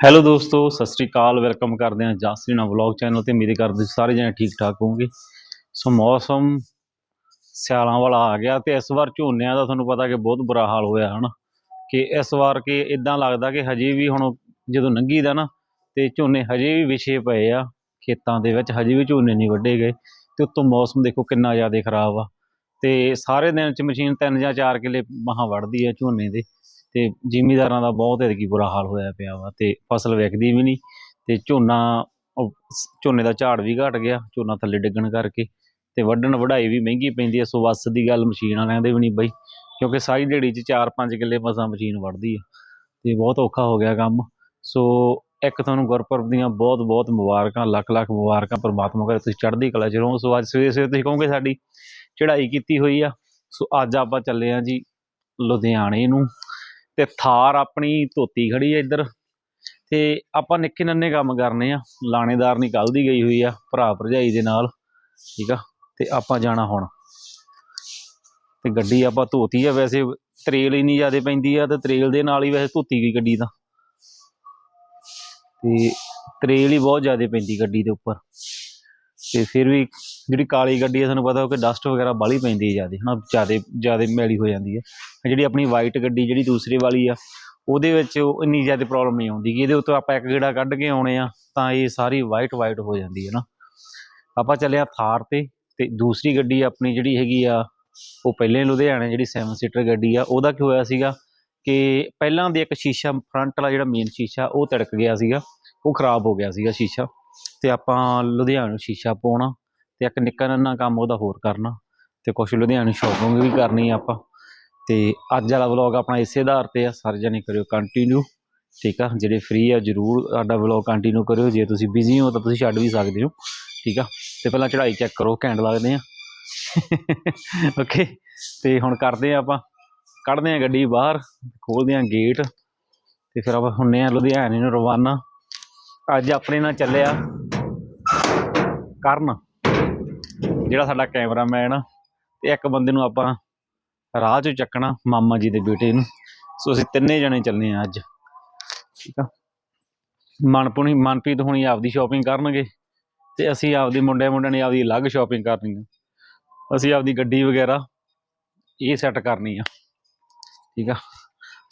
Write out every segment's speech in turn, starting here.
Hello ਦੋਸਤੋ, ਸਤਿ ਸ੍ਰੀ ਅਕਾਲ। Welcome ਕਰਦੇ ਹਾਂ ਜਾਸਰੀਨਾ ਵਲੌਗ ਚੈਨਲ ਤੇ। ਮੇਰੇ ਕਰਦੇ ਹਾਂ ਸਾਰੇ ਜਣੇ ਠੀਕ ਠਾਕ ਹੋਵੋਗੇ। ਸੋ ਮੌਸਮ ਸਿਆਲਾਂ ਵਾਲਾ ਆ ਗਿਆ ਤੇ ਇਸ ਵਾਰ ਝੋਨਿਆਂ ਦਾ ਤੁਹਾਨੂੰ ਪਤਾ ਕਿ ਬਹੁਤ ਬੁਰਾ ਹਾਲ ਹੋਇਆ, ਹਨਾ? ਕਿ ਇਸ ਵਾਰ ਕਿ ਇਦਾਂ ਲੱਗਦਾ ਕਿ ਹਜੇ ਵੀ ਹੁਣ ਜਦੋਂ ਲੰਘੀ ਦਾ ਨਾ, ਤੇ ਝੋਨੇ ਹਜੇ ਵੀ ਵਿਛੇ ਪਏ ਆ ਖੇਤਾਂ ਦੇ ਵਿੱਚ, ਹਜੇ ਵੀ ਝੋਨੇ ਨਹੀਂ ਵੱਢੇ ਗਏ। ਤੇ ਉੱਤੋਂ ਮੌਸਮ ਦੇਖੋ ਕਿੰਨਾ ਜ਼ਿਆਦਾ ਖਰਾਬ ਆ। ਤੇ ਸਾਰੇ ਦਿਨ ਚ ਮਸ਼ੀਨ ਤਿੰਨ ਜਾਂ ਚਾਰ ਕਿੱਲੇ ਮਹਾਂ ਵੱਢਦੀ ਆ ਝੋਨੇ ਦੇ। ਤੇ ਜ਼ਿਮੀਦਾਰਾਂ ਦਾ ਬਹੁਤ ਐਤਕੀ ਬੁਰਾ ਹਾਲ ਹੋਇਆ ਪਿਆ ਵਾ ਤੇ ਫਸਲ ਵਿਕਦੀ ਵੀ ਨਹੀਂ ਤੇ ਝੋਨਾ ਝੋਨੇ ਦਾ ਝਾੜ ਵੀ ਘਟ ਗਿਆ, ਝੋਨਾ ਥੱਲੇ ਡਿੱਗਣ ਕਰਕੇ ਤੇ ਵੱਢਣ ਵਢਾਈ ਵੀ ਮਹਿੰਗੀ ਪੈਂਦੀ ਐ ਸੋ ਵੱਸ ਦੀ ਗੱਲ ਮਸ਼ੀਨ ਵਾਲਿਆਂ ਦੇ ਵੀ ਨਹੀਂ ਬਈ, ਕਿਉਂਕਿ ਸਾਰੀ ਦਿਹਾੜੀ 'ਚ 4-5 ਕਿੱਲੇ ਮਸਾਂ ਮਸ਼ੀਨ ਵੱਢਦੀ ਆ ਤੇ ਬਹੁਤ ਔਖਾ ਹੋ ਗਿਆ ਕੰਮ। ਸੋ ਇੱਕ ਤੁਹਾਨੂੰ ਗੁਰਪੁਰਬ ਦੀਆਂ ਬਹੁਤ ਬਹੁਤ ਮੁਬਾਰਕਾਂ, ਲੱਖ ਲੱਖ ਮੁਬਾਰਕਾਂ ਪ੍ਰਮਾਤਮਾ ਕਰੇ, ਤੁਸੀਂ ਚੜ੍ਹਦੀ ਕਲਾ 'ਚ ਰਹੋ। ਸੋ ਅੱਜ ਸਵੇਰੇ ਸਵੇਰੇ ਤੁਸੀਂ ਕਹੋਗੇ ਸਾਡੀ ਚੜ੍ਹਾਈ ਕੀਤੀ ਹੋਈ ਆ। ਸੋ ਅੱਜ ਆਪਾਂ ਚੱਲੇ ਆ ਜੀ ਲੁਧਿਆਣੇ ਨੂੰ। ਤੇ ਥਾਰ ਆਪਣੀ ਧੋਤੀ ਖੜੀ ਹੈ ਇੱਧਰ। ਤੇ ਆਪਾਂ ਨਿੱਕੇ ਨੰਨੇ ਕੰਮ ਕਰਨੇ ਆ। ਲਾਣੇਦਾਰ ਨਹੀਂ ਕੱਲ ਦੀ ਗਈ ਹੋਈ ਆ, ਭਰਾ ਭਰਜਾਈ ਦੇ ਨਾਲ, ਠੀਕ ਆ? ਤੇ ਆਪਾਂ ਜਾਣਾ ਹੁਣ। ਤੇ ਗੱਡੀ ਆਪਾਂ ਧੋਤੀ ਆ, ਵੈਸੇ ਤਰੇਲ ਇੰਨੀ ਜ਼ਿਆਦਾ ਪੈਂਦੀ ਆ, ਤੇ ਤਰੇਲ ਦੇ ਨਾਲ ਹੀ ਵੈਸੇ ਧੋਤੀ ਗਈ ਗੱਡੀ ਤਾਂ। ਤੇ ਤਰੇਲ ਹੀ ਬਹੁਤ ਜ਼ਿਆਦਾ ਪੈਂਦੀ ਗੱਡੀ ਦੇ ਉੱਪਰ। ਤੇ ਫਿਰ ਵੀ ਜਿਹੜੀ ਕਾਲੀ ਗੱਡੀ ਹੈ ਤੁਹਾਨੂੰ ਪਤਾ ਕਿ ਡਸਟ ਵਗੈਰਾ ਬਾਹਲੀ ਪੈਂਦੀ ਹੈ ਜ਼ਿਆਦਾ, ਹਨਾ, ਜ਼ਿਆਦਾ ਜ਼ਿਆਦਾ ਮੈਲੀ ਹੋ ਜਾਂਦੀ ਹੈ ਜਿਹੜੀ ਆਪਣੀ ਵਾਈਟ ਗੱਡੀ, ਜਿਹੜੀ ਦੂਸਰੀ ਵਾਲੀ ਆ, ਉਹਦੇ ਵਿੱਚ ਉਹ ਇੰਨੀ ਜ਼ਿਆਦਾ ਪ੍ਰੋਬਲਮ ਨਹੀਂ ਆਉਂਦੀ ਕਿ ਇਹਦੇ ਉੱਤੇ ਆਪਾਂ ਇੱਕ ਗੇੜਾ ਕੱਢ ਕੇ ਆਉਣੇ ਆ, ਤਾਂ ਇਹ ਸਾਰੀ ਵਾਈਟ ਵਾਈਟ ਹੋ ਜਾਂਦੀ ਹੈ ਨਾ ਆਪਾਂ ਚੱਲੇ ਆ ਥਾਰ ਤੇ ਤੇ ਦੂਸਰੀ ਗੱਡੀ ਆਪਣੀ ਜਿਹੜੀ ਹੈਗੀ ਆ, ਉਹ ਪਹਿਲੇ ਲੁਧਿਆਣੇ ਜਿਹੜੀ 7 ਸੀਟਰ ਗੱਡੀ ਆ, ਉਹਦਾ ਕੀ ਹੋਇਆ ਸੀਗਾ ਕਿ ਪਹਿਲਾਂ ਦੇ ਇੱਕ ਸ਼ੀਸ਼ਾ ਫਰੰਟ ਵਾਲਾ ਜਿਹੜਾ ਮੇਨ ਸ਼ੀਸ਼ਾ, ਉਹ ਤਿੜਕ ਗਿਆ ਸੀਗਾ, ਉਹ ਖਰਾਬ ਹੋ ਗਿਆ ਸੀਗਾ ਸ਼ੀਸ਼ਾ। ਤੇ ਆਪਾਂ ਲੁਧਿਆਣੇ ਨੂੰ ਸ਼ੀਸ਼ਾ ਪਾਉਣਾ ਤੇ ਇੱਕ ਨਿੱਕਾ ਨੰਨਾ ਕੰਮ ਉਹਦਾ ਹੋਰ ਕਰਨਾ ਤੇ ਕੁਛ ਲੁਧਿਆਣੇ ਸ਼ੋਪਿੰਗ ਵੀ ਕਰਨੀ ਆਪਾਂ। ਤੇ ਅੱਜ ਵਾਲਾ ਵਲੌਗ ਆਪਣਾ ਇਸੇ ਆਧਾਰ ਤੇ ਆ, ਸਾਰੇ ਜਣੇ ਕਰਿਓ ਕੰਟੀਨਿਊ ਠੀਕ ਆ? ਜਿਹੜੇ ਫ੍ਰੀ ਆ, ਜਰੂਰ ਸਾਡਾ ਵਲੌਗ ਕੰਟੀਨਿਊ ਕਰਿਓ। ਜੇ ਤੁਸੀਂ ਬਿਜ਼ੀ ਹੋ ਤਾਂ ਤੁਸੀਂ ਛੱਡ ਵੀ ਸਕਦੇ ਹੋ, ਠੀਕ ਆ? ਤੇ ਪਹਿਲਾਂ ਚੜ੍ਹਾਈ ਚੈੱਕ ਕਰੋ, ਘੈਂਟ ਲੱਗਦੇ ਆ। ਓਕੇ ਤੇ ਹੁਣ ਕਰਦੇ ਆ ਆਪਾਂ, ਕੱਢਦੇ ਆ ਗੱਡੀ ਬਾਹਰ, ਖੋਲਦੇ ਆ ਗੇਟ ਤੇ ਫਿਰ ਆਪਾਂ ਹੁੰਨੇ ਆ ਲੁਧਿਆਣੇ ਨੂੰ ਰਵਾਨਾ। ਅੱਜ ਆਪਣੇ ਨਾਲ ਚੱਲਿਆ ਕਰਨ, ਜਿਹੜਾ ਸਾਡਾ ਕੈਮਰਾਮੈਨ ਆ, ਤੇ ਇੱਕ ਬੰਦੇ ਨੂੰ ਆਪਾਂ ਰਾਹ 'ਚੋਂ ਚੱਕਣਾ, ਮਾਮਾ ਜੀ ਦੇ ਬੇਟੇ ਨੂੰ। ਸੋ ਅਸੀਂ ਤਿੰਨੇ ਜਣੇ ਚੱਲੇ ਆ ਅੱਜ, ਠੀਕ ਆ? ਮਨਪੁਣੀ ਮਨਪ੍ਰੀਤ ਹੁਣੀ ਆਪਦੀ ਸ਼ਾਪਿੰਗ ਕਰਨਗੇ, ਤੇ ਅਸੀਂ ਆਪਦੇ ਮੁੰਡੇ ਮੁੰਡਿਆਂ ਨੇ ਆਪਦੀ ਅਲੱਗ ਸ਼ਾਪਿੰਗ ਕਰਨੀ ਆ। ਅਸੀਂ ਆਪਦੀ ਗੱਡੀ ਵਗੈਰਾ ਇਹ ਸੈੱਟ ਕਰਨੀ ਆ, ਠੀਕ ਆ?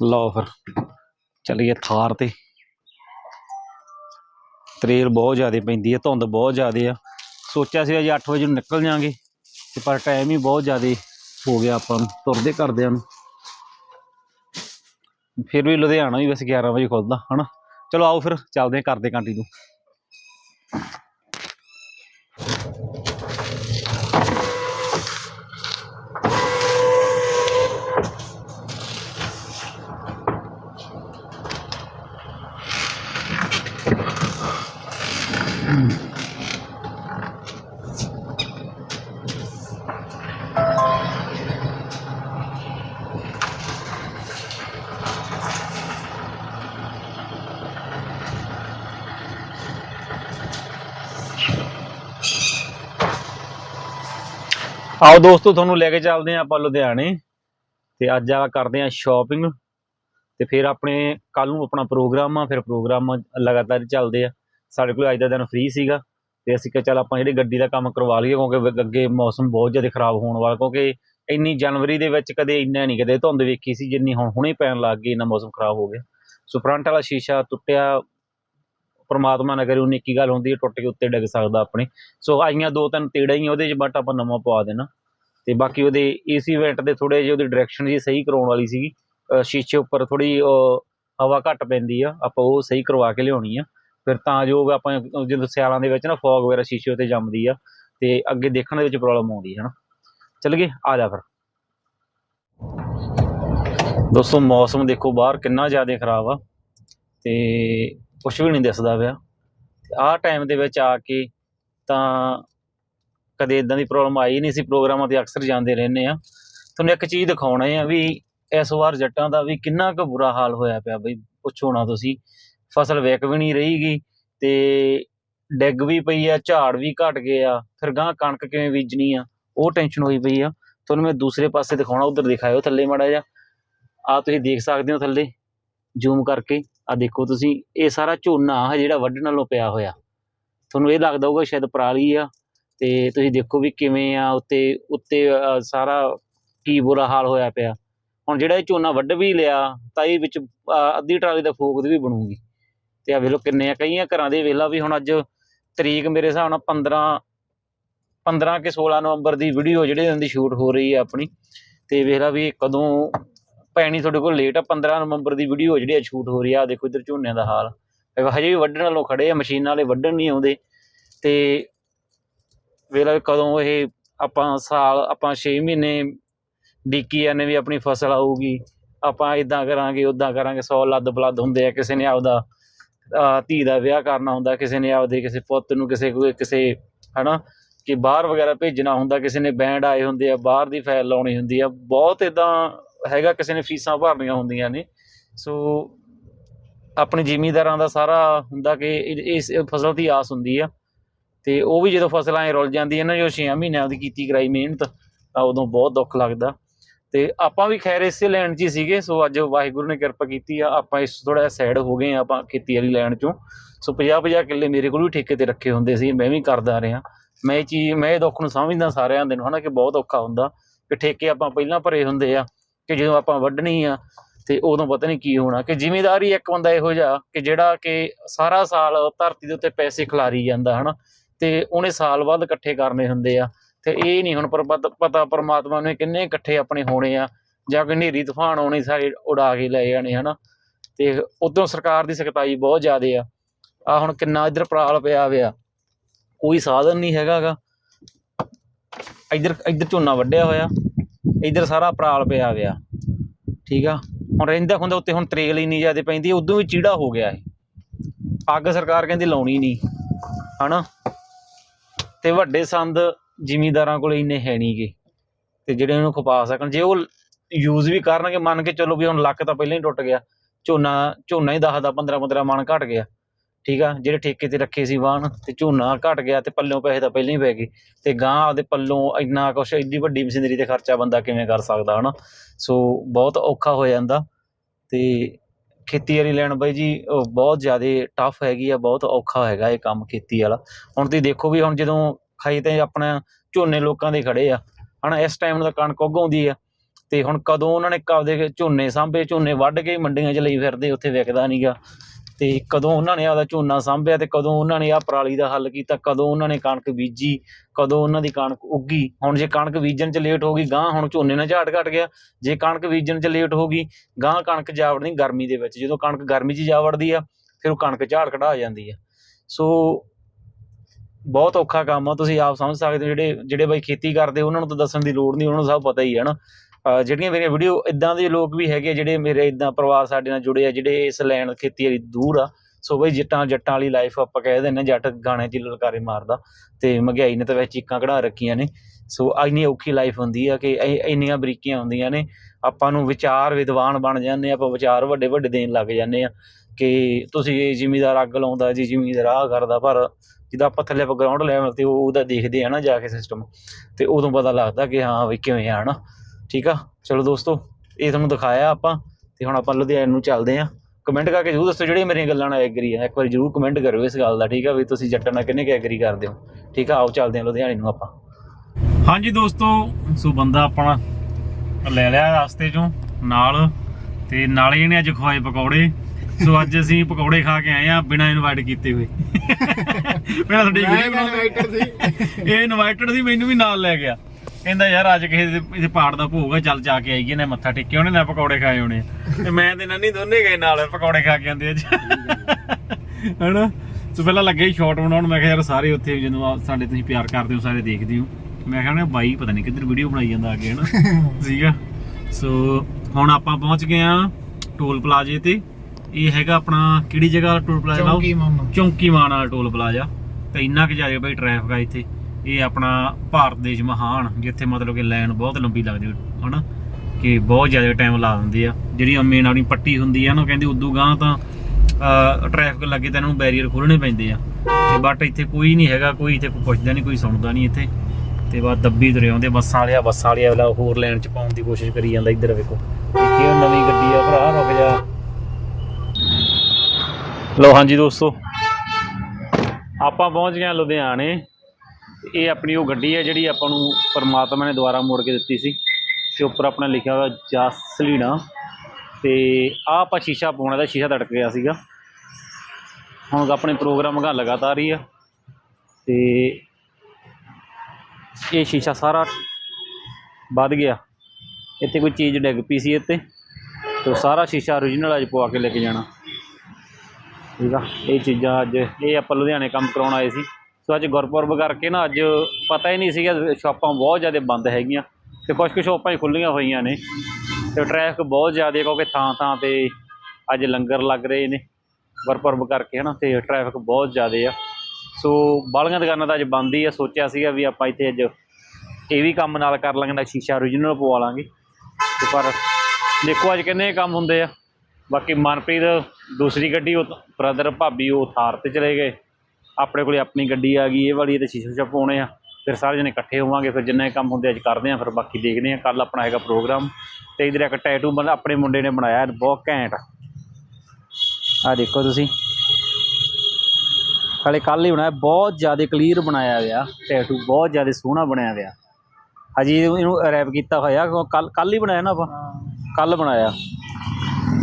ਲਓ ਫਿਰ, ਚੱਲੀਏ ਥਾਰ ਤੇ। ਤਰੇਲ ਬਹੁਤ ਜ਼ਿਆਦਾ ਪੈਂਦੀ ਹੈ ਧੁੰਦ ਬਹੁਤ ਜ਼ਿਆਦਾ ਆ। ਸੋਚਿਆ ਸੀ ਅੱਜ 8 ਵਜੇ ਨੂੰ ਨਿਕਲ ਜਾਾਂਗੇ, ਤੇ ਪਰ ਟਾਈਮ ਹੀ ਬਹੁਤ ਜ਼ਿਆਦਾ ਹੋ ਗਿਆ ਆਪਾਂ ਨੂੰ, ਤੁਰਦੇ ਕਰਦਿਆਂ ਨੂੰ। ਫਿਰ ਵੀ ਲੁਧਿਆਣਾ ਵੀ ਬਸ 11 ਵਜੇ ਖੁੱਲਦਾ, ਹਨਾ। ਚਲੋ ਆਓ ਫਿਰ, ਚੱਲਦੇ ਹਾਂ ਕਰਦੇ ਕੰਟੀਨਿਊ ਆਓ ਦੋਸਤੋ, ਤੁਹਾਨੂੰ ਲੈ ਕੇ ਚੱਲਦੇ ਹਾਂ ਆਪਾਂ ਲੁਧਿਆਣੇ। ਤੇ ਅੱਜ ਆ ਕਰਦੇ ਹਾਂ ਸ਼ਾਪਿੰਗ ਤੇ ਫਿਰ ਆਪਣੇ ਕੱਲ ਨੂੰ ਆਪਣਾ ਪ੍ਰੋਗਰਾਮ ਆ, ਫਿਰ ਪ੍ਰੋਗਰਾਮ ਲਗਾਤਾਰ ਚੱਲਦੇ ਆ। ਸਾਡੇ ਕੋਲ ਅੱਜ ਦਾ ਦਿਨ ਫ੍ਰੀ ਸੀਗਾ। ਤੇ ਅਸੀਂ ਕਿਹਾ ਚੱਲ ਆਪਾਂ ਜਿਹੜੇ ਗੱਡੀ ਦਾ ਕੰਮ ਕਰਵਾ ਲਈਏ, ਕਿਉਂਕਿ ਅੱਗੇ ਮੌਸਮ ਬਹੁਤ ਜ਼ਿਆਦਾ ਖਰਾਬ ਹੋਣ ਵਾਲਾ, ਕਿਉਂਕਿ ਇੰਨੀ ਜਨਵਰੀ ਦੇ ਵਿੱਚ ਕਦੇ ਇੰਨਾ ਨਹੀਂ, ਕਦੇ ਧੁੰਦ ਵੇਖੀ ਸੀ, ਜਿੰਨੀ ਹੁਣ ਹੁਣੇ ਪੈਣ ਲੱਗ ਗਈ, ਇੰਨਾ ਮੌਸਮ ਖਰਾਬ ਹੋ ਗਿਆ। ਸੋ ਫਰੰਟ ਵਾਲਾ ਸ਼ੀਸ਼ਾ ਟੁੱਟਿਆ ਪ੍ਰਮਾਤਮਾ ਨਾ ਕਰੇ ਉਨੀ ਕੀ ਗੱਲ ਹੁੰਦੀ ਹੈ, ਟੁੱਟ ਕੇ ਉੱਤੇ ਡਿੱਗ ਸਕਦਾ ਆਪਣੇ। ਸੋ ਆਈਆਂ ਦੋ ਤਿੰਨ ਤੇੜਾ ਹੀ ਉਹਦੇ 'ਚ, ਬਟ ਆਪਾਂ ਨਵਾਂ ਪਵਾ ਦੇਣਾ। ਤੇ ਬਾਕੀ ਉਹਦੇ ਇਸ ਇਵੈਂਟ ਦੇ ਥੋੜੇ ਜਿਹੇ ਉਹਦੀ ਡਾਇਰੈਕਸ਼ਨ ਜੀ ਸਹੀ ਕਰਾਉਣ ਵਾਲੀ ਸੀਗੀ। ਸ਼ੀਸ਼ੇ ਉੱਪਰ ਥੋੜੀ ਹਵਾ ਘੱਟ ਪੈਂਦੀ ਆ, ਆਪਾਂ ਉਹ ਸਹੀ ਕਰਵਾ ਕੇ ਲਿਆਉਣੀ ਆ। ਫਿਰ ਤਾਂ ਜੋ ਆਪਾਂ ਜਦੋਂ ਸਿਆਲਾਂ ਦੇ ਵਿੱਚ ਨਾ ਫੌਗ ਵਗੈਰਾ ਸ਼ੀਸ਼ੇ ਉੱਤੇ ਜੰਮਦੀ ਆ, ਤੇ ਅੱਗੇ ਦੇਖਣ ਦੇ ਵਿੱਚ ਪ੍ਰੋਬਲਮ ਆਉਂਦੀ ਹੈ ਨਾ ਚੱਲ ਗਏ, ਆ ਜਾ ਫਿਰ। ਦੋਸਤੋ, ਮੌਸਮ ਦੇਖੋ ਬਾਹਰ ਕਿੰਨਾ ਜ਼ਿਆਦਾ ਖਰਾਬ ਆ। ਤੇ ਕੁਛ ਵੀ ਨਹੀਂ ਦਿਸਦਾ ਪਿਆ। ਆਹ ਟਾਈਮ ਦੇ ਵਿੱਚ ਆ ਕੇ ਤਾਂ ਕਦੇ ਇਦਾਂ ਦੀ ਪ੍ਰੋਬਲਮ ਆਈ ਨਹੀਂ ਸੀ। ਪ੍ਰੋਗਰਾਮਾਂ ਤੇ ਅਕਸਰ ਜਾਂਦੇ ਰਹਿੰਦੇ ਆ ਤੁਹਾਨੂੰ ਇੱਕ ਚੀਜ਼ ਦਿਖਾਉਣੇ ਆ ਵੀ ਇਸ ਵਾਰ ਜੱਟਾਂ ਦਾ ਵੀ ਕਿੰਨਾ ਕੁ ਬੁਰਾ ਹਾਲ ਹੋਇਆ ਪਿਆ। ਬਈ ਪੁੱਛੋ ਨਾ ਤੁਸੀਂ, ਫਸਲ ਵਿਕ ਵੀ ਨਹੀਂ ਰਹੀਗੀ ਤੇ ਡਿੱਗ ਵੀ ਪਈ ਆ, ਝਾੜ ਵੀ ਘਟ ਗਏ ਆ, ਫਿਰ ਗਾਂ ਕਣਕ ਕਿਵੇਂ ਬੀਜਣੀ ਆ, ਉਹ ਟੈਨਸ਼ਨ ਹੋਈ ਪਈ ਆ। ਤੁਹਾਨੂੰ ਮੈਂ ਦੂਸਰੇ ਪਾਸੇ ਦਿਖਾਉਣਾ, ਉਧਰ ਦਿਖਾਇਓ ਥੱਲੇ ਮਾੜਾ ਜਿਹਾ। ਆ ਤੁਸੀਂ ਦੇਖ ਸਕਦੇ ਹੋ ਥੱਲੇ ਜ਼ੂਮ ਕਰਕੇ। ਆ ਦੇਖੋ ਤੁਸੀਂ, ਇਹ ਸਾਰਾ ਝੋਨਾ ਆ ਜਿਹੜਾ ਵੱਢਣ ਨਾਲੋਂ ਪਿਆ ਹੋਇਆ। ਤੁਹਾਨੂੰ ਇਹ ਲੱਗਦਾ ਹੋਊਗਾ ਸ਼ਾਇਦ ਪਰਾਲੀ ਆ, ਤੇ ਤੁਸੀਂ ਦੇਖੋ ਵੀ ਕਿਵੇਂ ਆ, ਉੱਤੇ ਉੱਤੇ ਸਾਰਾ ਕੀ ਬੁਰਾ ਹਾਲ ਹੋਇਆ ਪਿਆ। ਹੁਣ ਜਿਹੜਾ ਇਹ ਝੋਨਾ ਵੱਢ ਵੀ ਲਿਆ, ਤਾਂ ਇਹ ਵਿੱਚ ਅੱਧੀ ਟਰਾਲੀ ਦਾ ਫੋਕ ਵੀ ਬਣੂਗੀ। ਤੇ ਆ ਵੇਖ ਲਓ ਕਿੰਨੇ ਆ, ਕਈਆਂ ਘਰਾਂ ਦੇ ਵੇਲਾ ਵੀ ਹੁਣ ਅੱਜ ਤਰੀਕ ਮੇਰੇ ਹਿਸਾਬ ਨਾਲ 15 15 ਕੇ 16 ਨਵੰਬਰ ਦੀ ਵੀਡੀਓ ਜਿਹੜੇ ਦਿਨ ਦੀ ਸ਼ੂਟ ਹੋ ਰਹੀ ਹੈ ਆਪਣੀ। ਤੇ ਵੇਖ ਲਾ ਵੀ ਕਦੋਂ ਪੈਣੀ ਤੁਹਾਡੇ ਕੋਲ ਲੇਟ ਆ 15 ਨਵੰਬਰ ਦੀ ਵੀਡੀਓ ਜਿਹੜੀ ਆ ਸ਼ੂਟ ਹੋ ਰਹੀ ਆ, ਆਹ ਦੇਖੋ ਇੱਧਰ ਝੋਨਿਆਂ ਦਾ ਹਾਲ। ਹਜੇ ਵੀ ਵੱਢਣ ਨਾਲੋਂ ਖੜੇ ਆ ਮਸ਼ੀਨਾਂ ਵਾਲੇ ਵੱਢਣ ਨਹੀਂ ਆਉਂਦੇ। ਤੇ ਵੇਖ ਲਾ ਕਦੋਂ ਇਹ ਆਪਾਂ ਸਾਲ, ਆਪਾਂ 6 ਮਹੀਨੇ ਡੀਕੀ ਜਾਂਦੇ ਵੀ ਆਪਣੀ ਫਸਲ ਆਊਗੀ। ਆਪਾਂ ਇਦਾਂ ਕਰਾਂਗੇ ਉਦਾਂ ਕਰਾਂਗੇ, ਸੌ ਲੱਦ ਬਲੱਦ ਹੁੰਦੇ ਆ, ਕਿਸੇ ਨੇ ਆਪਦਾ ਧੀ ਦਾ ਵਿਆਹ ਕਰਨਾ ਹੁੰਦਾ, ਕਿਸੇ ਨੇ ਆਪਦੇ, ਕਿਸੇ ਪੁੱਤ ਨੂੰ, ਕਿਸੇ ਕੋਈ, ਕਿਸੇ, ਹਨਾ, ਕਿ ਬਾਹਰ ਵਗੈਰਾ ਭੇਜਣਾ ਹੁੰਦਾ, ਕਿਸੇ ਨੇ ਬੈਂਡ ਆਏ ਹੁੰਦੇ ਆ, ਬਾਹਰ ਦੀ ਫਾਈਲ ਲਾਉਣੀ ਹੁੰਦੀ ਆ। ਬਹੁਤ ਇਦਾਂ ਹੈਗਾ, ਕਿਸੇ ਨੇ ਫੀਸਾਂ ਭਰਨੀਆਂ ਹੁੰਦੀਆਂ ਨੇ। ਸੋ ਆਪਣੇ ਜ਼ਿਮੀਦਾਰਾਂ ਦਾ ਸਾਰਾ ਹੁੰਦਾ ਕਿ ਇਸ ਫਸਲ ਦੀ ਆਸ ਹੁੰਦੀ ਆ। ਤੇ ਉਹ ਵੀ ਜਦੋਂ ਫਸਲਾਂ ਐ ਰੁੱਲ ਜਾਂਦੀਆਂ ਨੇ, ਜੋ 6 ਮਹੀਨਿਆਂ ਦੀ ਕੀਤੀ ਕਰਾਈ ਮਿਹਨਤ, ਤਾਂ ਉਦੋਂ ਬਹੁਤ ਦੁੱਖ ਲੱਗਦਾ। ਤੇ ਆਪਾਂ ਵੀ ਖੈਰ ਇਸੇ ਲੈਣ 'ਚ ਹੀ ਸੀਗੇ, ਸੋ ਅੱਜ ਵਾਹਿਗੁਰੂ ਨੇ ਕਿਰਪਾ ਕੀਤੀ ਆ, ਆਪਾਂ ਇਸ ਥੋੜਾ ਜਿਹਾ ਸਾਈਡ ਹੋ ਗਏ ਆ, ਆਪਾਂ ਖੇਤੀ ਵਾਲੀ ਲੈਣ 'ਚੋਂ। ਸੋ 50 50 ਕਿੱਲੇ ਮੇਰੇ ਕੋਲ ਵੀ ਠੇਕੇ ਤੇ ਰੱਖੇ ਹੁੰਦੇ ਸੀ, ਮੈਂ ਵੀ ਕਰਦਾ ਰਿਹਾ। ਮੈਂ ਇਹ ਚੀਜ਼, ਮੈਂ ਇਹ ਦੁੱਖ ਨੂੰ ਸਮਝਦਾ ਸਾਰਿਆਂ ਦੇ ਨੂੰ, ਹਨਾ, ਕਿ ਬਹੁਤ ਔਖਾ ਹੁੰਦਾ। ਕਿ ਠੇਕੇ ਆਪਾਂ ਪਹਿਲਾਂ ਭਰੇ ਹੁੰਦੇ ਆ ਕਿ ਜਦੋਂ ਆਪਾਂ ਵੱਢਣੀ ਆ ਤੇ ਉਦੋਂ ਪਤਾ ਨਹੀਂ ਕੀ ਹੋਣਾ, ਕਿ ਜ਼ਿਮੀਦਾਰੀ ਇੱਕ ਬੰਦਾ ਇਹੋ ਜਿਹਾ ਕਿ ਜਿਹੜਾ ਕਿ ਸਾਰਾ ਸਾਲ ਧਰਤੀ ਦੇ ਉੱਤੇ ਪੈਸੇ ਖਿਲਾਰੀ ਜਾਂਦਾ, ਹਨਾ? ਤੇ ਉਹਨੇ ਸਾਲ ਬਾਅਦ ਇਕੱਠੇ ਕਰਨੇ ਹੁੰਦੇ ਆ, ਤੇ ਇਹ ਨਹੀਂ ਹੁਣ ਪਤਾ ਪਰਮਾਤਮਾ ਨੇ ਕਿੰਨੇ ਇਕੱਠੇ ਆਪਣੇ ਹੋਣੇ ਆ, ਜਾਂ ਕੋਈ ਹਨੇਰੀ ਤੂਫਾਨ ਆਉਣੇ ਸਾਰੇ ਉਡਾ ਕੇ ਲੈ ਜਾਣੇ, ਹਨਾ? ਤੇ ਉਦੋਂ ਸਰਕਾਰ ਦੀ ਸਖਤਾਈ ਬਹੁਤ ਜ਼ਿਆਦੇ ਆ। ਆ ਹੁਣ ਕਿੰਨਾ ਇੱਧਰ ਪਰਾਲ ਪਿਆ ਹੋਇਆ, ਕੋਈ ਸਾਧਨ ਨਹੀਂ ਹੈਗਾਗਾ। ਇੱਧਰ ਇੱਧਰ ਝੋਨਾ ਵੱਢਿਆ ਹੋਇਆ। ਇੱਧਰ ਸਾਰਾ ਪਰਾਲ ਪਿਆ ਵਿਆ ਠੀਕ ਆ? ਹੁਣ ਰਹਿੰਦਾ ਹੁੰਦਾ ਉੱਤੇ ਹੁਣ ਤਰੇਲ ਇੰਨੀ ਜ਼ਿਆਦਾ ਪੈਂਦੀ, ਉਦੋਂ ਵੀ ਚੀੜਾ ਹੋ ਗਿਆ ਇਹ। ਅੱਗ ਸਰਕਾਰ ਕਹਿੰਦੀ ਲਾਉਣੀ ਨਹੀਂ, ਹਨਾ? ਤੇ ਵੱਡੇ ਸੰਦ ਜ਼ਿਮੀਂਦਾਰਾਂ ਕੋਲ ਇੰਨੇ ਹੈ ਨਹੀਂਗੇ ਤੇ ਜਿਹੜੇ ਉਹਨੂੰ ਖਪਾ ਸਕਣ, ਜੇ ਉਹ ਯੂਜ਼ ਵੀ ਕਰਨਗੇ, ਮੰਨ ਕੇ ਚਲੋ ਵੀ ਹੁਣ ਲੱਕ ਤਾਂ ਪਹਿਲਾਂ ਹੀ ਟੁੱਟ ਗਿਆ, ਝੋਨਾ ਝੋਨਾ ਹੀ 10 ਦਾ 15 15 ਮਣ ਘਟ ਗਿਆ। ਠੀਕ ਆ? ਜਿਹੜੇ ਠੇਕੇ ਤੇ ਰੱਖੇ ਸੀ ਵਾਹਣ ਤੇ ਝੋਨਾ ਘਟ ਗਿਆ ਤੇ ਪੱਲੋਂ ਪੈਸੇ ਤਾਂ ਪਹਿਲਾਂ ਹੀ ਪੈ ਗਏ। ਤੇ ਗਾਂ ਆਪਦੇ ਪੱਲੋਂ ਇੰਨਾ ਕੁਛ, ਇੰਨੀ ਵੱਡੀ ਮਸ਼ੀਨਰੀ ਤੇ ਖਰਚਾ ਬੰਦਾ ਕਿਵੇਂ ਕਰ ਸਕਦਾ, ਹਨਾ? ਸੋ ਬਹੁਤ ਔਖਾ ਹੋ ਜਾਂਦਾ। ਤੇ ਖੇਤੀ ਵਾਲੀ ਲੈਣ ਬਾਈ ਜੀ, ਉਹ ਬਹੁਤ ਜ਼ਿਆਦਾ ਟਫ ਹੈਗੀ ਆ, ਬਹੁਤ ਔਖਾ ਹੈਗਾ ਇਹ ਕੰਮ ਖੇਤੀ ਵਾਲਾ। ਹੁਣ ਤੁਸੀਂ ਦੇਖੋ ਵੀ ਹੁਣ ਜਦੋਂ ਖਾਈ ਤੇ ਆਪਣਾ ਝੋਨੇ ਲੋਕਾਂ ਦੇ ਖੜੇ ਆ, ਹਨਾ? ਇਸ ਟਾਈਮ ਦਾ ਕਣਕ ਉੱਗ ਆਉਂਦੀ ਆ। ਤੇ ਹੁਣ ਕਦੋਂ ਉਹਨਾਂ ਨੇ ਆਪਦੇ ਝੋਨੇ ਸਾਂਭੇ, ਝੋਨੇ ਵੱਢ ਕੇ ਮੰਡੀਆਂ 'ਚ ਲਈ ਫਿਰਦੇ, ਉੱਥੇ ਵਿਕਦਾ ਨਹੀਂਗਾ ਤੇ ਕਦੋਂ ਉਹਨਾਂ ਨੇ ਆਪਦਾ ਝੋਨਾ ਸਾਂਭਿਆ ਤੇ ਕਦੋਂ ਉਹਨਾਂ ਨੇ ਆਹ ਪਰਾਲੀ ਦਾ ਹੱਲ ਕੀਤਾ, ਕਦੋਂ ਉਹਨਾਂ ਨੇ ਕਣਕ ਬੀਜੀ, ਕਦੋਂ ਉਹਨਾਂ ਦੀ ਕਣਕ ਉੱਗੀ। ਹੁਣ ਜੇ ਕਣਕ ਬੀਜਣ 'ਚ ਲੇਟ ਹੋ ਗਈ ਗਾਂ ਹੁਣ ਝੋਨੇ ਨਾਲ ਝਾੜ ਘਟ ਗਿਆ। ਜੇ ਕਣਕ ਬੀਜਣ 'ਚ ਲੇਟ ਹੋ ਗਈ ਗਾਂ ਕਣਕ ਜਾ ਵੜਨੀ ਗਰਮੀ ਦੇ ਵਿੱਚ। ਜਦੋਂ ਕਣਕ ਗਰਮੀ 'ਚ ਜਾ ਵੜਦੀ ਆ, ਫਿਰ ਉਹ ਕਣਕ ਝਾੜ ਕਢਾ ਜਾਂਦੀ ਆ। ਸੋ ਬਹੁਤ ਔਖਾ ਕੰਮ ਆ। ਤੁਸੀਂ ਆਪ ਸਮਝ ਸਕਦੇ ਹੋ ਜਿਹੜੇ ਜਿਹੜੇ ਬਾਈ ਖੇਤੀ ਕਰਦੇ, ਉਹਨਾਂ ਨੂੰ ਤਾਂ ਦੱਸਣ ਦੀ ਲੋੜ ਨਹੀਂ, ਉਹਨਾਂ ਨੂੰ ਸਭ ਪਤਾ ਹੀ ਹੈ ਨਾ। ਜਿਹੜੀਆਂ ਮੇਰੀਆਂ ਵੀਡੀਓ ਇਦਾਂ ਦੇ ਲੋਕ ਵੀ ਹੈਗੇ ਆ ਜਿਹੜੇ ਮੇਰੇ ਇਦਾਂ ਪਰਿਵਾਰ ਸਾਡੇ ਨਾਲ ਜੁੜੇ ਆ ਜਿਹੜੇ ਇਸ ਲੈਣ ਖੇਤੀ ਵਾਲੀ ਦੂਰ ਆ। ਸੋ ਬਈ ਜੱਟਾਂ ਜੱਟਾਂ ਵਾਲੀ ਲਾਈਫ ਆਪਾਂ ਕਹਿ ਦਿੰਦੇ ਹਾਂ, ਜੱਟ ਗਾਣੇ 'ਚ ਲਲਕਾਰੇ ਮਾਰਦਾ ਤੇ ਮਹਿੰਗਾਈ ਨੇ ਤਾਂ ਵੈਸੇ ਚੀਕਾਂ ਕਢਾ ਰੱਖੀਆਂ ਨੇ। ਸੋ ਇੰਨੀ ਔਖੀ ਲਾਈਫ ਹੁੰਦੀ ਆ ਕਿ ਇਹ- ਇੰਨੀਆਂ ਬਰੀਕੀਆਂ ਹੁੰਦੀਆਂ ਨੇ ਆਪਾਂ ਨੂੰ ਵਿਚਾਰ ਵਿਦਵਾਨ ਬਣ ਜਾਂਦੇ ਆਪਾਂ ਵਿਚਾਰ ਵੱਡੇ ਵੱਡੇ ਦੇਣ ਲੱਗ ਜਾਂਦੇ ਆ ਕਿ ਤੁਸੀਂ ਇਹ ਜ਼ਿਮੀਦਾਰ ਅੱਗ ਲਾਉਂਦਾ ਜੀ ਜ਼ਿਮੀਦਾਰ ਆਹ ਕਰਦਾ ਪਰ ਜਿੱਦਾਂ ਆਪਾਂ ਥੱਲੇ ਆਪਾਂ ਗਰਾਊਂਡ ਲੈਵਲ ਤੇ ਉਹ- ਉਹਦਾ ਦੇਖਦੇ ਆ ਨਾ ਜਾ ਕੇ ਸਿਸਟਮ ਤੇ ਉਦੋਂ ਪਤਾ ਲੱਗਦਾ ਕਿ ਹਾਂ ਵੀ ਕਿਵੇਂ ਆ ਨਾ ਠੀਕ ਆ? ਚਲੋ ਦੋਸਤੋ ਇਹ ਤੁਹਾਨੂੰ ਦਿਖਾਇਆ ਆਪਾਂ ਤੇ ਹੁਣ ਆਪਾਂ ਲੁਧਿਆਣੇ ਨੂੰ ਚੱਲਦੇ ਆ। ਕਮੈਂਟ ਕਰਕੇ ਜ਼ਰੂਰ ਦੱਸੋ ਜਿਹੜੇ ਮੇਰੀਆਂ ਗੱਲਾਂ ਨਾਲ ਐਗਰੀ ਆ। ਇੱਕ ਵਾਰੀ ਜ਼ਰੂਰ ਕਮੈਂਟ ਕਰਿਓ ਇਸ ਗੱਲ ਦਾ ਠੀਕ ਆ? ਵੀ ਤੁਸੀਂ ਜੱਟਾਂ ਨਾਲ ਕਿੰਨੇ ਕੁ ਐਗਰੀ ਕਰਦੇ ਹੋ? ਠੀਕ ਆ? ਆਓ ਚੱਲਦੇ ਆ ਲੁਧਿਆਣੇ ਨੂੰ ਆਪਾਂ। ਹਾਂਜੀ ਦੋਸਤੋ ਸੋ ਬੰਦਾ ਆਪਣਾ ਲੈ ਲਿਆ ਰਸਤੇ ਚੋਂ ਨਾਲ ਤੇ ਨਾਲੇ ਇਹਨੇ ਅੱਜ ਖਵਾਏ ਪਕੌੜੇ। ਸੋ ਅੱਜ ਅਸੀਂ ਪਕੌੜੇ ਖਾ ਕੇ ਆਏ ਆ ਬਿਨਾਂ ਇਨਵਾਈਟ ਕੀਤੇ ਹੋਏ। ਪਹਿਲਾਂ ਤੁਹਾਡੀ ਵੀਡੀਓ ਬਣਾਉਂਦੇ ਸੀ। ਇਹ ਇਨਵਾਈਟਡ ਸੀ ਮੈਨੂੰ ਵੀ ਨਾਲ ਲੈ ਗਿਆ। ਕਹਿੰਦਾ ਯਾਰ ਅੱਜ ਕਿਸੇ ਦੇ ਇਹਦੇ ਪਾੜ ਦਾ ਭੋਗ ਆ ਚੱਲ ਜਾ ਕੇ ਆਈਏ ਨੇ ਮੱਥਾ ਟੇਕਿਆ ਉਹਨੇ ਨਾ ਪਕੌੜੇ ਖਾਏ ਹੋਣੇ। ਤੇ ਮੈਂ ਤੇ ਨੰਨੀ ਦੋਨੇ ਗਏ ਨਾਲ ਪਕੌੜੇ ਖਾ ਕੇ ਆਂਦੇ ਅੱਜ। ਹਨਾ? ਸੋ ਪਹਿਲਾਂ ਲੱਗੇ ਸ਼ਾਰਟ ਬਣਾਉਣ ਮੈਂ ਕਿਹਾ ਯਾਰ ਸਾਰੇ ਉੱਥੇ ਜਦੋਂ ਆ ਸਾਡੇ ਤੁਸੀਂ ਪਿਆਰ ਕਰਦੇ ਹੋ ਸਾਰੇ ਦੇਖਦੇ ਹੋ। ਮੈਂ ਕਿਹਾ ਨਾ ਬਾਈ ਪਤਾ ਨਹੀਂ ਕਿੱਧਰ ਵੀਡੀਓ ਬਣਾਈ ਜਾਂਦਾ ਅੱਗੇ ਹਨਾ? ਸੀਗਾ। ਸੋ ਹੁਣ ਆਪਾਂ ਪਹੁੰਚ ਗਏ ਆ ਟੋਲ ਪਲਾਜ਼ੇ ਤੇ। ਇਹ ਹੈਗਾ ਆਪਣਾ ਕਿਹੜੀ ਜਗ੍ਹਾ ਟੋਲ ਪਲਾਜ਼ਾ? ਚੌਂਕੀ ਚੌਂਕੀ ਮਾਨ ਵਾਲਾ ਟੋਲ ਪਲਾਜ਼ਾ। ਤੇ ਇੰਨਾ ਕਿ ਜ਼ਿਆਦਾ ਬਈ ਟ੍ਰੈਫਿਕ ਆ ਇੱਥੇ। ਇਹ ਆਪਣਾ ਭਾਰਤ ਦੇਸ਼ ਮਹਾਨ, ਜਿੱਥੇ ਮਤਲਬ ਕਿ ਲਾਈਨ ਬਹੁਤ ਲੰਬੀ ਲੱਗਦੀ, ਹਨਾ? ਕਿ ਬਹੁਤ ਜ਼ਿਆਦਾ ਟਾਈਮ ਲਾ ਦਿੰਦੇ ਆ। ਜਿਹੜੀ ਮੇਨ ਆਪਣੀ ਪੱਟੀ ਹੁੰਦੀ ਆ ਨਾ ਕਹਿੰਦੇ ਉਦੋਂ ਗਾਂ ਤਾਂ ਟ੍ਰੈਫਿਕ ਲੱਗੇ ਤਾਂ ਇਹਨਾਂ ਨੂੰ ਬੈਰੀਅਰ ਖੋਲਣੇ ਪੈਂਦੇ ਆ। ਤੇ ਬਟ ਇੱਥੇ ਕੋਈ ਨਹੀਂ ਹੈਗਾ, ਕੋਈ ਇੱਥੇ ਕੋਈ ਪੁੱਛਦਾ ਨਹੀਂ, ਕੋਈ ਸੁਣਦਾ ਨਹੀਂ ਇੱਥੇ। ਤੇ ਬਾਅਦ ਦੱਬੀ ਤੁਰੇ ਆਉਂਦੇ, ਬੱਸਾਂ ਵਾਲਿਆ ਬੱਸਾਂ ਵਾਲਿਆ ਵਾਲਾ ਹੋਰ ਲੈਣ ਚ ਪਾਉਣ ਦੀ ਕੋਸ਼ਿਸ਼ ਕਰੀ ਜਾਂਦਾ ਇੱਧਰ, ਵੇਖੋ। ਦੇਖਿਓ ਨਵੀਂ ਗੱਡੀ ਆ, ਭਰਾ, ਰੁਕ ਜਾ। ਲੋ ਹਾਂਜੀ ਦੋਸਤੋ, ਆਪਾਂ ਪਹੁੰਚ ਗਏ ਲੁਧਿਆਣੇ। ਇਹ ਆਪਣੀ ਉਹ ਗੱਡੀ ਹੈ ਜਿਹੜੀ ਆਪਾਂ ਨੂੰ ਪਰਮਾਤਮਾ ਨੇ ਦੁਬਾਰਾ ਮੋੜ ਕੇ ਦਿੱਤੀ ਸੀ ਤੇ ਉੱਪਰ ਆਪਣਾ ਲਿਖਿਆ ਹੋਇਆ ਜਸਲੀਨਾ ਤੇ ਆਹ ਆਪਾਂ ਸ਼ੀਸ਼ਾ ਪਾਉਣਾ ਦਾ ਸ਼ੀਸ਼ਾ ਧੜਕ ਗਿਆ ਸੀਗਾ। ਹੁਣ ਆਪਣੇ ਪ੍ਰੋਗਰਾਮ ਗਾ ਲਗਾਤਾਰ ਹੀ ਆ। ਤੇ ਇਹ ਸ਼ੀਸ਼ਾ ਸਾਰਾ ਵੱਧ ਗਿਆ। ਇੱਥੇ ਕੋਈ ਚੀਜ਼ ਡਿੱਗ ਪਈ ਸੀ ਇੱਥੇ, ਤੇ ਸਾਰਾ ਸ਼ੀਸ਼ਾ origignal ਅੱਜ ਪਵਾ ਕੇ ਲੈ ਕੇ ਜਾਣਾ। ਠੀਕ ਆ, ਇਹ ਚੀਜ਼ਾਂ ਅੱਜ, ਇਹ ਆਪਾਂ ਲੁਧਿਆਣੇ ਕੰਮ ਕਰਾਉਣ ਆਏ ਸੀ। ਸੋ ਅੱਜ ਗੁਰਪੁਰਬ ਕਰਕੇ ਨਾ ਅੱਜ ਪਤਾ ਹੀ ਨਹੀਂ ਸੀਗਾ ਸ਼ਾਪਾਂ ਬਹੁਤ ਜ਼ਿਆਦਾ ਬੰਦ ਹੈਗੀਆਂ ਤੇ ਕੁਝ ਕੁ ਸ਼ਾਪਾਂ ਹੀ ਖੁੱਲੀਆਂ ਹੋਈਆਂ ਨੇ ਤੇ ਟ੍ਰੈਫਿਕ ਬਹੁਤ ਜ਼ਿਆਦਾ ਕਿਉਂਕਿ ਥਾਂ ਥਾਂ ਤੇ ਅੱਜ ਲੰਗਰ ਲੱਗ ਰਹੇ ਨੇ ਗੁਰਪੁਰਬ ਕਰਕੇ ਹਨਾ ਤੇ ਟ੍ਰੈਫਿਕ ਬਹੁਤ ਜ਼ਿਆਦਾ ਆ। ਸੋ ਬਾਲੀਆਂ ਦੁਕਾਨਾਂ ਤਾਂ ਅੱਜ ਬੰਦ ਹੀ ਆ। ਸੋਚਿਆ ਸੀਗਾ ਵੀ ਆਪਾਂ ਇੱਥੇ ਅੱਜ ਇਹ ਵੀ ਕੰਮ ਨਾਲ ਕਰ ਲਾਂਗੇ ਨਾ ਸ਼ੀਸ਼ਾ origignal ਪਵਾ ਲਾਂਗੇ। ਤੇ ਪਰ ਦੇਖੋ ਅੱਜ ਕਿੰਨੇ ਕੰਮ ਹੁੰਦੇ ਆ। ਬਾਕੀ ਮਨਪ੍ਰੀਤ ਦੂਸਰੀ ਗੱਡੀ ਉਹ ਬ੍ਰਦਰ ਭਾਬੀ ਉਹ ਥਾਰ ਤੇ ਚਲੇ ਗਏ। ਆਪਣੇ ਕੋਲੇ ਆਪਣੀ ਗੱਡੀ ਆ ਗਈ ਇਹ ਵਾਲੀ ਤੇ ਸ਼ੀਸ਼ੇ ਸ਼ਾ ਪਾਉਣੇ ਆ। ਫਿਰ ਸਾਰੇ ਜਣੇ ਇਕੱਠੇ ਹੋਵਾਂਗੇ ਫਿਰ ਜਿੰਨੇ ਕੰਮ ਹੁੰਦੇ ਅੱਜ ਕਰਦੇ ਆ ਫਿਰ ਬਾਕੀ ਦੇਖਦੇ ਆ। ਕੱਲ ਆਪਣਾ ਹੈਗਾ ਪ੍ਰੋਗਰਾਮ ਤੇ ਇਧਰ ਇੱਕ ਟੈਟੂ ਬਣਾ ਆਪਣੇ ਮੁੰਡੇ ਨੇ ਬਣਾਇਆ ਬਹੁਤ ਘੈਂਟ ਆ। ਦੇਖੋ ਤੁਸੀਂ। ਹਾਲੇ ਕੱਲ ਹੀ ਬਣਾਇਆ ਬਹੁਤ ਜ਼ਿਆਦਾ ਕਲੀਅਰ ਬਣਾਇਆ ਹੋਇਆ ਟੈਟੂ ਬਹੁਤ ਜ਼ਿਆਦਾ ਸੋਹਣਾ ਬਣਾਇਆ ਹੋਇਆ। ਹਜੀ ਇਹਨੂੰ ਰੈਪ ਕੀਤਾ ਹੋਇਆ ਕੱਲ ਕੱਲ ਹੀ ਬਣਾਇਆ ਨਾ ਆਪਾਂ? ਕੱਲ ਬਣਾਇਆ।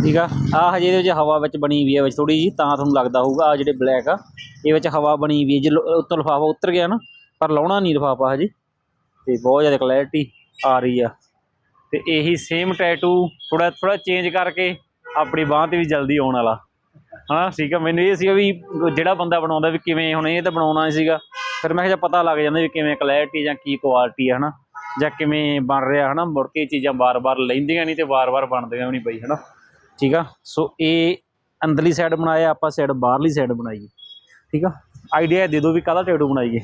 ਠੀਕ ਆ? ਆ ਹਜੇ ਇਹਦੇ ਵਿੱਚ ਹਵਾ ਵਿੱਚ ਬਣੀ ਹੋਈ ਹੈ ਵਿੱਚ ਥੋੜੀ ਜੀ ਤਾਂ ਤੁਹਾਨੂੰ ਲੱਗਦਾ ਹੋਊਗਾ ਆ ਜਿਹੜੇ ਬਲੈਕ ਆ, ਇਹ ਵਿੱਚ ਹਵਾ ਬਣੀ ਹੋਈ ਹੈ ਜੇ ਲ- ਉੱਤੋਂ ਲਿਫਾਫਾ ਉਤਰ ਗਿਆ ਨਾ, ਪਰ ਲਾਉਣਾ ਨਹੀਂ ਲਿਫਾਫਾ ਹਜੇ। ਤੇ ਬਹੁਤ ਜ਼ਿਆਦਾ ਕਲੈਰਿਟੀ ਆ ਰਹੀ ਆ। ਤੇ ਇਹੀ ਸੇਮ ਟੈਟੂ ਥੋੜਾ ਥੋੜਾ ਚੇਂਜ ਕਰਕੇ ਆਪਣੀ ਬਾਂਹ ਤੇ ਵੀ ਜਲਦੀ ਆਉਣ ਵਾਲਾ। ਹਾਂ ਠੀਕ ਆ? ਮੈਨੂੰ ਇਹ ਸੀਗਾ ਵੀ ਜਿਹੜਾ ਬੰਦਾ ਬਣਾਉਂਦਾ ਵੀ ਕਿਵੇਂ, ਹੁਣ ਇਹ ਤਾਂ ਬਣਾਉਣਾ ਹੀ ਸੀਗਾ। ਫਿਰ ਮੈਂ ਕਿਹਾ ਪਤਾ ਲੱਗ ਜਾਂਦਾ ਵੀ ਕਿਵੇਂ ਕਲੈਰਿਟੀ ਜਾਂ ਕੀ ਕੁਆਲਿਟੀ ਹੈ ਹਨਾ? ਜਾਂ ਕਿਵੇਂ ਬਣ ਰਿਹਾ, ਹਨਾ? ਮੁੜ ਕੇ ਇਹ ਚੀਜ਼ਾਂ ਵਾਰ ਵਾਰ ਲੈਂਦੀਆਂ ਨਹੀਂ ਤੇ ਵਾਰ ਵਾਰ ਬਣਦੀਆਂ ਵੀ ਨਹੀਂ ਪਈ ਹਨਾ? ਠੀਕ ਆ? ਸੋ ਇਹ ਅੰਦਰਲੀ ਸਾਈਡ ਬਣਾਇਆ ਆਪਾਂ ਸਾਈਡ ਬਾਹਰਲੀ ਸਾਈਡ ਬਣਾਈ ਠੀਕ ਆ? ਆਈਡੀਆ ਦੇ ਦਿਓ ਵੀ ਕਾਹਦਾ ਟੈਟੂ ਬਣਾਈਏ।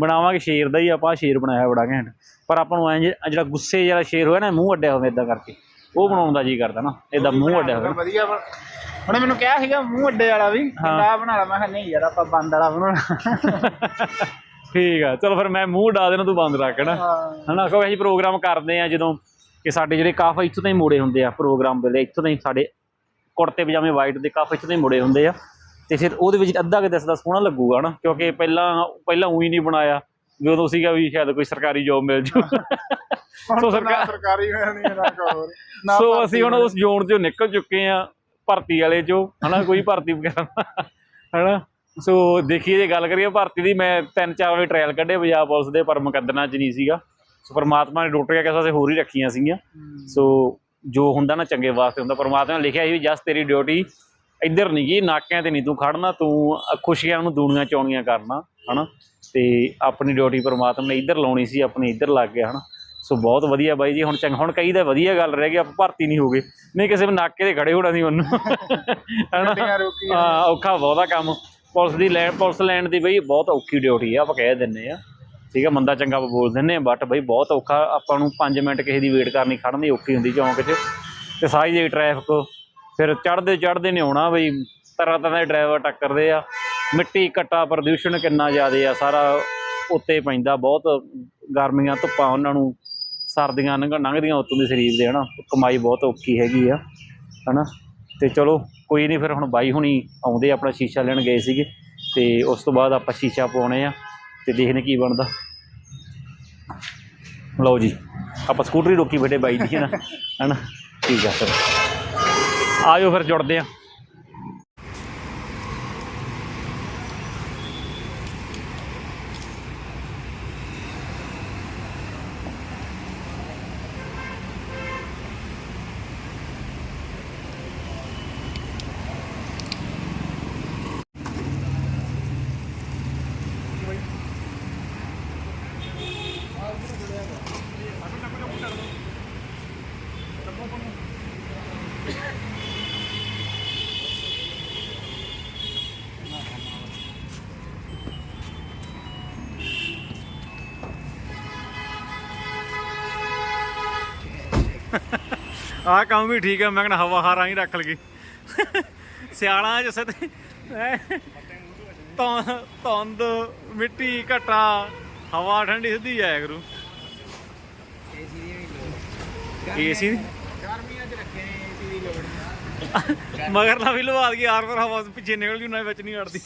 ਬਣਾਵਾਂਗੇ ਸ਼ੇਰ ਦਾ ਹੀ ਆਪਾਂ ਸ਼ੇਰ ਬਣਾਇਆ ਬੜਾ ਘੈਂਟ। ਪਰ ਆਪਾਂ ਨੂੰ ਐਂ ਜਿਹੜਾ ਗੁੱਸੇ ਜਿਹੜਾ ਸ਼ੇਰ ਹੋਇਆ ਨਾ ਮੂੰਹ ਅੱਡਿਆ ਹੋਵੇ ਇਦਾਂ ਕਰਕੇ। ਉਹ ਬਣਾਉਣ ਦਾ ਜੀ ਕਰਦਾ ਨਾ ਇਦਾਂ ਮੂੰਹ ਅੱਡਿਆ ਹੋਵੇ ਵਧੀਆ ਉਹਨੇ ਮੈਨੂੰ ਕਿਹਾ ਸੀਗਾ ਮੂੰਹ ਅੱਡੇ ਵਾਲਾ ਵੀ। ਕਿੰਨਾ ਬਣਾ ਲਾ। ਮੈਂ ਕਿਹਾ ਨਹੀਂ ਯਾਰ ਆਪਾਂ ਬੰਦ ਵਾਲਾ ਬਣਾਉਣਾ। ਠੀਕ ਆ। ਚਲੋ ਫਿਰ ਮੈਂ ਮੂੰਹ ਡਾ ਦੇਣਾ ਤੂੰ ਬੰਦ ਰੱਖਣਾ ਹਨਾ? ਕਿਉਂਕਿ ਅਸੀਂ ਪ੍ਰੋਗਰਾਮ ਕਰਦੇ ਆ ਜਦੋਂ ਕਿ ਸਾਡੇ ਜਿਹੜੇ ਕਾਫ ਇੱਥੋਂ ਤੋਂ ਹੀ ਮੋੜੇ ਹੁੰਦੇ ਆ ਪ੍ਰੋਗਰਾਮ ਵੇਲੇ ਇੱਥੋਂ ਤੋਂ ਹੀ ਸਾਡੇ ਕੁੜਤੇ ਪਜਾਮੇ ਵਾਈਟ ਦੇ ਕਾਫ ਇੱਥੋਂ ਤੋਂ ਹੀ ਮੋੜੇ ਹੁੰਦੇ ਆ। ਤੇ ਫਿਰ ਉਹਦੇ ਵਿੱਚ ਅੱਧਾ ਕਿ ਦਿਸਦਾ ਸੋਹਣਾ ਲੱਗੂਗਾ ਨਾ ਕਿਉਂਕਿ ਪਹਿਲਾਂ ਪਹਿਲਾਂ ਉਹੀ ਨਹੀਂ ਬਣਾਇਆ ਵੀ ਉਦੋਂ ਸੀਗਾ ਵੀ ਸ਼ਾਇਦ ਕੋਈ ਸਰਕਾਰੀ ਜੋਬ ਮਿਲ ਜੂ। ਸੋ ਸਰਕਾਰ ਸਰਕਾਰੀ ਹੋਣੀ ਨਾ ਨਾ ਸੋ ਅਸੀਂ ਹੁਣ ਉਸ ਜ਼ੋਨ ਚੋਂ ਨਿਕਲ ਚੁੱਕੇ ਆ ਭਰਤੀ ਵਾਲੇ ਚੋਂ ਹਨਾ ਕੋਈ ਭਰਤੀ ਵਗੈਰਾ ਹਨਾ। ਸੋ ਦੇਖੀਏ ਜੇ ਗੱਲ ਕਰੀਏ ਭਰਤੀ ਦੀ ਮੈਂ ਤਿੰਨ ਚਾਰ ਵਾਰ ਟ੍ਰਾਇਲ ਕੱਢੇ ਪੰਜਾਬ ਪੁਲਿਸ ਦੇ ਪਰ ਮੁਕੱਦਮਾ ਚ ਨਹੀਂ ਸੀਗਾ। ਸੋ ਪਰਮਾਤਮਾ ਨੇ ਟੁੱਟ ਗਿਆ ਕਿਸੇ ਪਾਸੇ ਹੋਰ ਹੀ ਰੱਖੀਆਂ ਸੀਗੀਆਂ। ਸੋ ਜੋ ਹੁੰਦਾ ਨਾ ਚੰਗੇ ਵਾਸਤੇ ਹੁੰਦਾ। ਪਰਮਾਤਮਾ ਨੇ ਲਿਖਿਆ ਸੀ ਵੀ ਜਸ ਤੇਰੀ ਡਿਊਟੀ ਇੱਧਰ ਨਹੀਂ ਗਈ ਨਾਕਿਆਂ ਤੇ ਨਹੀਂ ਤੂੰ ਖੜਨਾ ਤੂੰ ਖੁਸ਼ੀਆਂ ਨੂੰ ਦੂਣੀਆਂ ਚੌਣੀਆਂ ਕਰਨਾ ਹਨਾ? ਤੇ ਆਪਣੀ ਡਿਊਟੀ ਪਰਮਾਤਮਾ ਨੇ ਇੱਧਰ ਲਾਉਣੀ ਸੀ ਆਪਣੀ ਇੱਧਰ ਲੱਗ ਗਿਆ ਹਨਾ? ਸੋ ਬਹੁਤ ਵਧੀਆ ਬਾਈ ਜੀ ਹੁਣ ਚੰਗ ਹੁਣ ਕਈ ਦਾ ਵਧੀਆ ਗੱਲ ਰਹਿ ਗਈ ਆਪਾਂ ਭਰਤੀ ਨਹੀਂ ਹੋ ਗਏ। ਨਹੀਂ ਕਿਸੇ ਨਾਕੇ ਤੇ ਖੜੇ ਹੋਣਾ ਸੀ ਉਹਨੂੰ। ਹਨਾ? ਔਖਾ ਬਹੁਤਾ ਕੰਮ। ਪੁਲਿਸ ਦੀ ਲੈਣ ਪੁਲਿਸ ਲੈਣ ਦੀ ਬਈ ਬਹੁਤ ਔਖੀ ਡਿਊਟੀ ਆ ਆਪਾਂ ਕਹਿ ਦਿੰਨੇ ਆ। ਠੀਕ ਆ, ਮੰਦਾ ਚੰਗਾ ਬੋਲ ਦਿੰਨੇ ਆ ਬਟ ਬਈ ਬਹੁਤ ਔਖਾ, ਆਪਾਂ ਨੂੰ 5 ਮਿੰਟ ਕਿਸੇ ਦੀ ਵੇਟ ਕਰਨੀ ਖੜਨ ਦੀ ਔਖੀ ਹੁੰਦੀ ਚੌਂਕ 'ਚ। ਤੇ ਸਾਰੀ ਜਿਹੜੀ ਟ੍ਰੈਫਿਕ ਫਿਰ ਚੜਦੇ ਚੜਦੇ ਨੇ ਆਉਣਾ ਬਈ, ਤਰ੍ਹਾਂ ਤਰ੍ਹਾਂ ਦੇ ਡਰਾਈਵਰ ਟੱਕਰਦੇ ਆ। ਮਿੱਟੀ, ਕੱਟਾ, ਪ੍ਰਦੂਸ਼ਣ ਕਿੰਨਾ ਜ਼ਿਆਦਾ ਆ, ਸਾਰਾ ਉੱਤੇ ਪੈਂਦਾ, ਬਹੁਤ ਗਰਮੀਆਂ, ਧੁੱਪਾਂ ਉਹਨਾਂ ਨੂੰ ਸਰਦੀਆਂ ਲੰਘ, ਲੰਘਦੀਆਂ ਉੱਤੋਂ ਦੇ ਸਰੀਰ ਦੇ, ਹਨਾ। ਕਮਾਈ ਬਹੁਤ ਔਖੀ ਹੈਗੀ ਆ, ਹਨਾ। ਤੇ ਚਲੋ, ਕੋਈ ਨਹੀਂ, ਫਿਰ ਹੁਣ ਬਾਈ ਹੁਣੀ ਆਉਂਦੇ ਆਪਣਾ ਸ਼ੀਸ਼ਾ ਲੈਣ ਗਏ ਸੀਗੇ। ਤੇ ਉਸ ਤੋਂ ਬਾਅਦ ਆਪਾਂ ਸ਼ੀਸ਼ਾ ਪਾਉਣੇ ਆ। ਤੇ ਦੇਖਨੇ ਕੀ ਬਣਦਾ। ਲਓ ਜੀ, ਆਪਾਂ ਸਕੂਟਰੀ ਰੋਕੀ ਬੈਠੇ ਬਾਈ ਦੀ, ਹੈ ਨਾ? ਹਨਾ ਠੀਕ ਆ ਫਿਰ ਆਇਓ ਫਿਰ ਜੁੜਦੇ ਆ ਆਹ ਕੰਮ ਵੀ ਠੀਕ ਹੈ ਮੈਂ ਕਹਿੰਦਾ ਹਵਾ ਹਾਰਾਂ ਹੀ ਰੱਖ ਲਗੀ ਸਿਆਲਾਂ ਚ ਸਤੇ ਤਾਂ ਧੁੰਦ ਮਿੱਟੀ ਘਟਾ ਹਵਾ ਠੰਡੀ ਸਿੱਧੀ ਆਇਆ ਕਰੂ। ਏਸੀ ਦੀ ਗਰਮੀਆਂ 'ਚ ਰੱਖੇ ਏਸੀ ਦੀ ਲੋੜ ਮਗਰ ਨਾ ਵੀ ਲਵਾ ਦਈਏ ਆਰ ਪਰ ਹਵਾ ਪਿੱਛੇ ਨਿਕਲ ਜੂ ਨਾ ਵਿੱਚ ਨਹੀਂ ਅੜਦੀ।